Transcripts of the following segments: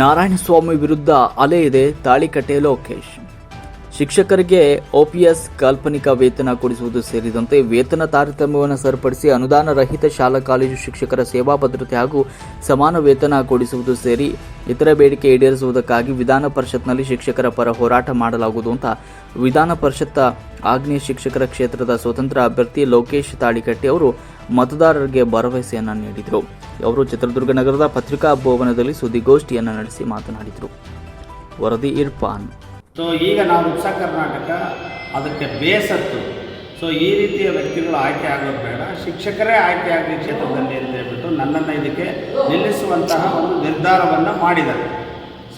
ನಾರಾಯಣಸ್ವಾಮಿ ವಿರುದ್ಧ ಅಲೆ ಇದೆ ತಾಳಿಕಟ್ಟೆ ಲೋಕೇಶ್. ಶಿಕ್ಷಕರಿಗೆ ಓಪಿಎಸ್ ಕಾಲ್ಪನಿಕ ವೇತನ ಕೊಡಿಸುವುದು ಸೇರಿದಂತೆ ವೇತನ ತಾರತಮ್ಯವನ್ನು ಸರಿಪಡಿಸಿ ಅನುದಾನ ರಹಿತ ಶಾಲಾ ಕಾಲೇಜು ಶಿಕ್ಷಕರ ಸೇವಾ ಭದ್ರತೆ ಹಾಗೂ ಸಮಾನ ವೇತನ ಕೊಡಿಸುವುದು ಸೇರಿ ಇತರ ಬೇಡಿಕೆ ಈಡೇರಿಸುವುದಕ್ಕಾಗಿ ವಿಧಾನ ಪರಿಷತ್ನಲ್ಲಿ ಶಿಕ್ಷಕರ ಪರ ಹೋರಾಟ ಮಾಡಲಾಗುವುದು ಅಂತ ವಿಧಾನ ಪರಿಷತ್ ಆಗ್ನೇಯ ಶಿಕ್ಷಕರ ಕ್ಷೇತ್ರದ ಸ್ವತಂತ್ರ ಅಭ್ಯರ್ಥಿ ಲೋಕೇಶ್ ತಾಳಿಕಟ್ಟಿ ಅವರು ಮತದಾರರಿಗೆ ಭರವಸೆಯನ್ನು ನೀಡಿದರು. ಅವರು ಚಿತ್ರದುರ್ಗ ನಗರದ ಪತ್ರಿಕಾ ಭವನದಲ್ಲಿ ಸುದ್ದಿಗೋಷ್ಠಿಯನ್ನು ನಡೆಸಿ ಮಾತನಾಡಿದರು. ವರದಿ ಇರ್ಫಾನ್. ಸೊ ಈಗ ನಾವು ಉತ್ಸ ಕರ್ನಾಟಕ, ಅದಕ್ಕೆ ಬೇಸತ್ತು. ಸೊ ಈ ರೀತಿಯ ವ್ಯಕ್ತಿಗಳು ಆಯ್ಕೆ ಆಗೋದು ಬೇಡ. ಶಿಕ್ಷಕರೇ ಆಯ್ಕೆ ಆಗಲಿ ಕ್ಷೇತ್ರದಲ್ಲಿ ಅಂತ ಹೇಳ್ಬಿಟ್ಟು ನನ್ನನ್ನು ಇದಕ್ಕೆ ನಿಲ್ಲಿಸುವಂತಹ ಒಂದು ನಿರ್ಧಾರವನ್ನು ಮಾಡಿದ್ದಾರೆ.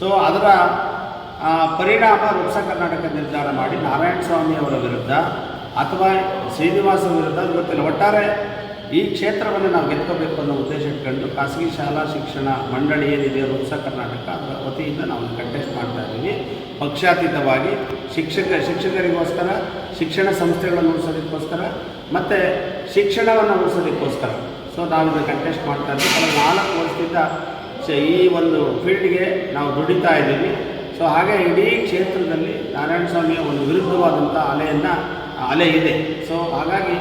ಸೊ ಅದರ ಪರಿಣಾಮ ಉತ್ಸ ಕರ್ನಾಟಕ ನಿರ್ಧಾರ ಮಾಡಿ ನಾರಾಯಣ ಸ್ವಾಮಿ ಅವರ ವಿರುದ್ಧ ಅಥವಾ ಶ್ರೀನಿವಾಸ ವಿರುದ್ಧ ಗೊತ್ತಿಲ್ಲ ಒಟ್ಟಾರೆ ಈ ಕ್ಷೇತ್ರವನ್ನು ನಾವು ಗೆದ್ಕೋಬೇಕು ಅನ್ನೋ ಉದ್ದೇಶ ಇಟ್ಕೊಂಡು ಖಾಸಗಿ ಶಾಲಾ ಶಿಕ್ಷಣ ಮಂಡಳಿ ಏನಿದೆ ಉತ್ಸ ಕರ್ನಾಟಕ ಅದರ ವತಿಯಿಂದ ನಾವು ಕಂಟೆಸ್ಟ್ ಮಾಡ್ತಾ ಇದ್ದೀವಿ. ಪಕ್ಷಾತೀತವಾಗಿ ಶಿಕ್ಷಕ, ಶಿಕ್ಷಕರಿಗೋಸ್ಕರ, ಶಿಕ್ಷಣ ಸಂಸ್ಥೆಗಳನ್ನು ಉಳಿಸೋದಕ್ಕೋಸ್ಕರ ಮತ್ತು ಶಿಕ್ಷಣವನ್ನು ಉಳಿಸೋದಕ್ಕೋಸ್ಕರ. ಸೊ ನಾವು ಇದನ್ನು ಕಂಟೆಸ್ಟ್ ಮಾಡ್ತಾ ಇದ್ದೀವಿ. ಕಳೆದ ನಾಲ್ಕು ವರ್ಷದಿಂದ ಈ ಒಂದು ಫೀಲ್ಡ್ಗೆ ನಾವು ದುಡಿತಾ ಇದ್ದೀವಿ. ಸೊ ಹಾಗೆ ಇಡೀ ಕ್ಷೇತ್ರದಲ್ಲಿ ನಾರಾಯಣ ಸ್ವಾಮಿಯ ಒಂದು ವಿರುದ್ಧವಾದಂಥ ಅಲೆಯನ್ನು, ಅಲೆ ಇದೆ. ಸೊ ಹಾಗಾಗಿ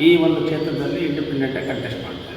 ಈ ಒಂದು ಕ್ಷೇತ್ರದಲ್ಲಿ ಇಂಡಿಪೆಂಡೆಂಟಾಗಿ ಕಂಟೆಸ್ಟ್ ಮಾಡ್ತೀವಿ